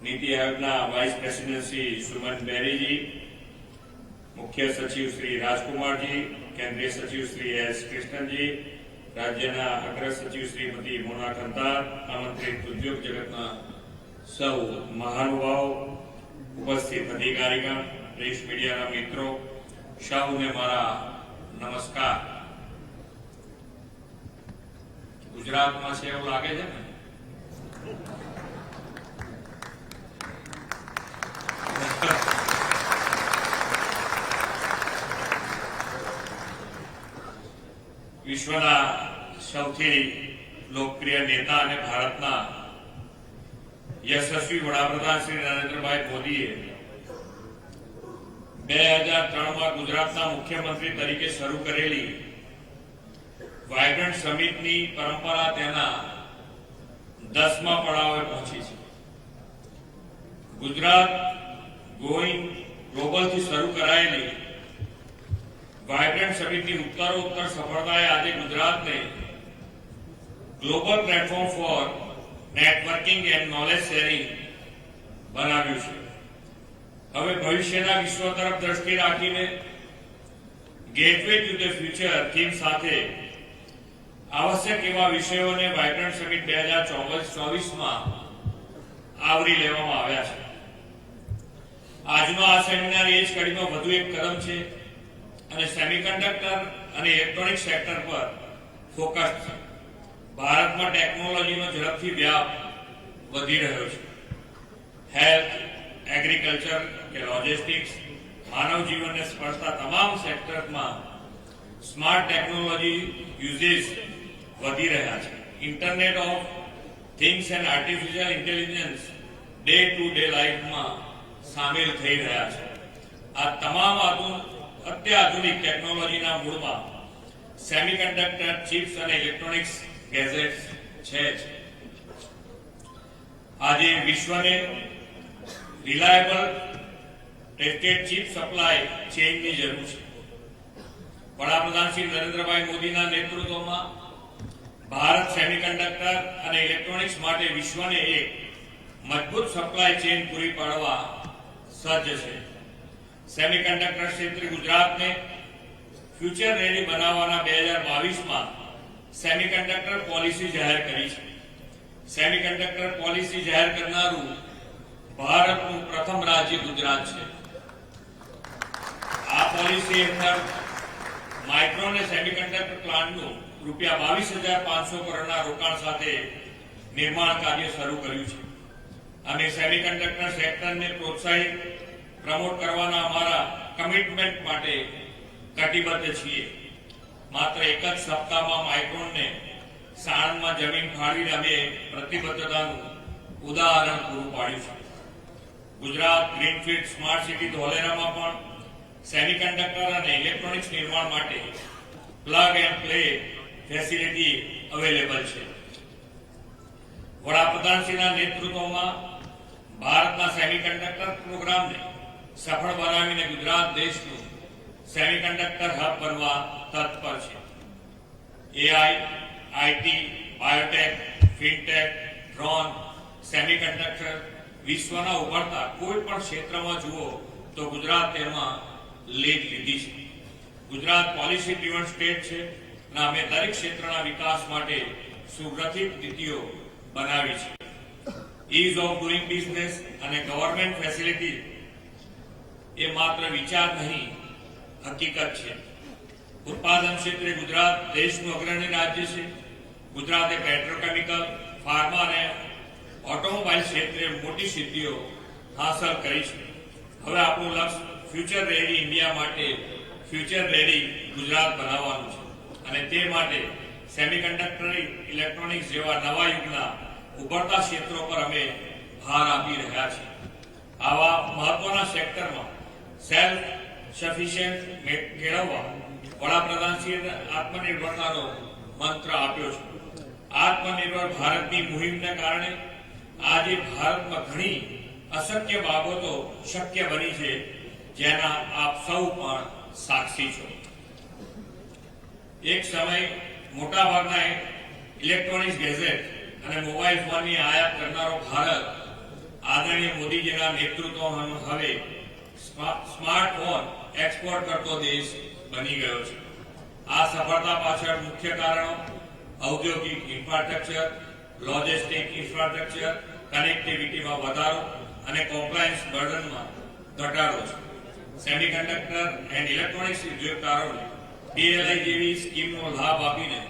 નીતિ આયોગના vice president Shri Suman બેરીજી મુખ્ય સચિવ શ્રી રાજકુમારજી કેન્દ્રીય સચિવ શ્રી એસ કૃષ્ણનજી રાજ્યના અગ્ર સચિવ શ્રીમતી મોના કંતાર આમંત્રિત ઉદ્યોગ જગતના સૌ મહાનુભાવો ઉપસ્થિત અધિકારીગણ પ્રેસ મીડિયાના મિત્રો સૌને મારા નમસ્કાર ગુજરાતમાં છે એવું લાગે છે ને વિશ્વના સૌથી લોકપ્રિય નેતા અને ભારતના યશસ્વી વડાપ્રધાન શ્રી નરેન્દ્રભાઈ મોદીએ બે હજાર ત્રણમાં ગુજરાતના મુખ્યમંત્રી તરીકે શરૂ કરેલી વાયબ્રન્ટ સમિટની પરંપરા તેના દસમા પડાવે પહોંચી છે. ગુજરાત ગોઈંગ ગ્લોબલથી શરૂ કરાયેલી વાયબ્રન્ટ સમિટની ઉત્તરોત્તર સફળતાએ આજે ગુજરાતને global platform for networking and knowledge sharing બનાવ્યું છે. હવે ભવિષ્યના વિશ્વ તરફ દ્રષ્ટિ રાખીને gateway to the future theme સાથે આવશ્યક એવા વિષયોને વાયબ્રન્ટ સમિટ બે હજાર ચોવીસમાં આવરી લેવામાં આવ્યા છે. આજનો આ સેમિનાર એ જ કડીમાં વધુ એક કદમ છે. અને સેમિકન્ડક્ટર અને ઇલેક્ટ્રોનિક સેક્ટર પર ફોકસ છે. ભારતમાં ટેકનોલોજીનો ઝડપથી વ્યાપ વધી રહ્યો છે. હેલ્થ એગ્રીકલ્ચર કે લોજિસ્ટિક્સ માનવ જીવનને સ્પર્શતા તમામ સેક્ટરમાં સ્માર્ટ ટેકનોલોજી યુઝેસ વધી રહ્યા છે. Internet of things and artificial intelligence day to day લાઈફમાં સામેલ થઈ રહ્યા છે. આ તમામ આધુનિક અત્યાધુનિક ટેકનોલોજીના મૂળમાં સેમિકન્ડક્ટર ચિપ્સ અને ઇલેક્ટ્રોનિક્સ ગેજેટ્સ છે આજે વિશ્વને રિલાયબલ ટેસ્ટેડ ચીપ સપ્લાય ચેઇનની જરૂર છે. વડાપ્રધાન શ્રી નરેન્દ્રભાઈ મોદીના નેતૃત્વમાં ભારત સેમિકન્ડક્ટર અને ઇલેક્ટ્રોનિક્સ માટે વિશ્વને એક મજબૂત સપ્લાય ચેઇન પૂરી પાડવા સજ્જ છે. સેમિકન્ડક્ટર ક્ષેત્રે ગુજરાતને ફ્યુચર રેડી બનાવવાના બે હજાર બાવીસમાં સેમિકન્ડક્ટર પોલિસી જાહેર કરી છે. સેમિકન્ડક્ટર પોલિસી જાહેર કરનારું ભારતનું પ્રથમ રાજ્ય ગુજરાત છે. આ પોલિસી હેઠળ માઇક્રો અને સેમિકન્ડક્ટર પ્લાન્ટનું રૂપિયા બાવીસ હજાર પાંચસો કરોડના રોકાણ સાથે નિર્માણ કાર્ય શરૂ કર્યું છે. અને સેમિકન્ડક્ટર સેક્ટરને પ્રોત્સાહિત પ્રમોટ કરવાના અમારા કમિટમેન્ટ માટે કટિબદ્ધ છીએ. માત્ર એક જ સપ્તાહમાં માઇક્રોનને સાણંદમાં જમીન ફાળવીને અમે પ્રતિબદ્ધતાનું ઉદાહરણ પૂરું પાડ્યું છે. ગુજરાત ગ્રીનફિલ્ડ સ્માર્ટ સિટી ધોલેરામાં પણ સેમિકન્ડક્ટર અને ઇલેક્ટ્રોનિક્સ નિર્માણ માટે plug and play facility available છે. વડાપ્રધાનશ્રીના નેતૃત્વમાં ભારતના સેમિકન્ડક્ટર પ્રોગ્રામને સફળ બનાવીને ગુજરાત દેશનું સેમિકન્ડક્ટર હબ બનવા તત્પર છે. AI IT biotech fintech drone semiconductor વિશ્વના ઉભરતા કોઈ પણ ક્ષેત્રમાં જુઓ તો ગુજરાત તેમાં લીડ લીધી છે. ગુજરાત પોલિસી ડ્રીવન સ્ટેટ છે અને અમે દરેક ક્ષેત્રના વિકાસ માટે સુગ્રથિત નીતિઓ બનાવી છે. ઇઝ ઓફ ડુઈંગ બિઝનેસ અને ગવર્મેન્ટ ફેસિલિટી એ માત્ર વિચાર નહીં, હકીકત છે. ઉત્પાદન ક્ષેત્રે ગુજરાત દેશનું અગ્રણી રાજ્ય છે. ગુજરાતે પેટ્રોકેમિકલ, ફાર્મા અને ઓટોમોબાઈલ ક્ષેત્રે મોટી સિદ્ધિઓ હાંસલ કરી છે. હવે આપણું લક્ષ્ય ફ્યુચર રેડી ઇન્ડિયા માટે ફ્યુચર રેડી ગુજરાત બનાવવાનું છે. અને તે માટે સેમિકન્ડક્ટર ઇલેક્ટ્રોનિક્સ જેવા નવા યુગના ઉભરતા ક્ષેત્રો પર અમે ભાર આપી રહ્યા છીએ. આવા મહત્વના સેક્ટરમાં સેલ્ફ સફિશિયન્ટ મેળવવા વડાપ્રધાનશ્રીએ આત્મનિર્ભરતાનો મંત્ર આપ્યો છે. આત્મનિર્ભર ભારતની મુહિમને કારણે આજે ભારતમાં ઘણી અશક્ય બાબતો શક્ય બની છે, જેના આપ સૌ પણ સાક્ષી છો. એક સમય મોટાભાગના ઇલેક્ટ્રોનિક્સ ગેઝેટ અને મોબાઈલ ફોનની આયાત કરનારો ભારત આદરણીય મોદીજીના નેતૃત્વમાં હવે સ્માર્ટફોન એક્સપોર્ટ કરતો દેશ બની ગયો છે. આ સફળતા પાછળ મુખ્ય કારણો ઔદ્યોગિક ઇન્ફ્રાસ્ટ્રક્ચર લોજિસ્ટિક ઇન્ફ્રાસ્ટ્રક્ચર કનેક્ટિવિટીમાં વધારો અને કોમ્પ્લાયન્સ બર્ડનમાં ઘટાડો છે. સેમિકન્ડક્ટર એન્ડ ઇલેક્ટ્રોનિક્સ ઉદ્યોગકારોને પીએલઆઈ જેવી સ્કીમનો લાભ આપીને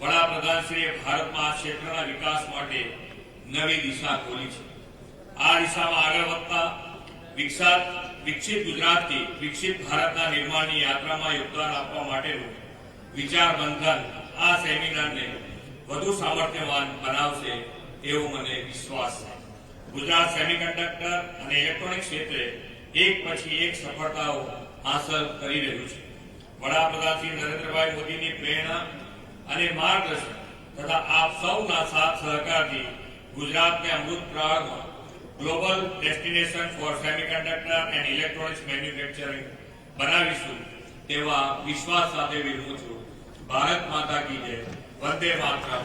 વડાપ્રધાનશ્રીએ ભારતમાં આ ક્ષેત્રના વિકાસ માટે નવી દિશા ખોલી છે. આ દિશામાં આગળ વધતા વિકસાત વિકસિત ગુજરાતથી, વિકસિત ભારતના નિર્માણની યાત્રામાં યોગદાન આપવા માટેનું વિચાર બંધન આ સેમિનારને વધુ સામર્થ્યવાન બનાવશે એવો મને વિશ્વાસ છે. ગુજરાત સેમિકન્ડક્ટર અને ઇલેક્ટ્રોનિક ક્ષેત્રે એક પછી એક સફળતાઓ હાંસલ કરી રહ્યું છે. વડાપ્રધાન શ્રી નરેન્દ્રભાઈ મોદીની પ્રેરણા અને માર્ગદર્શન તથા આપ સૌના સાથ સહકારથી ગુજરાતને અમૃતકાળમાં global destination for semiconductor and electronics manufacturing બનાવીશું તેવા વિશ્વાસ સાથે વિરમું છું. ભારત માતા કી જય. વંદે માતરમ.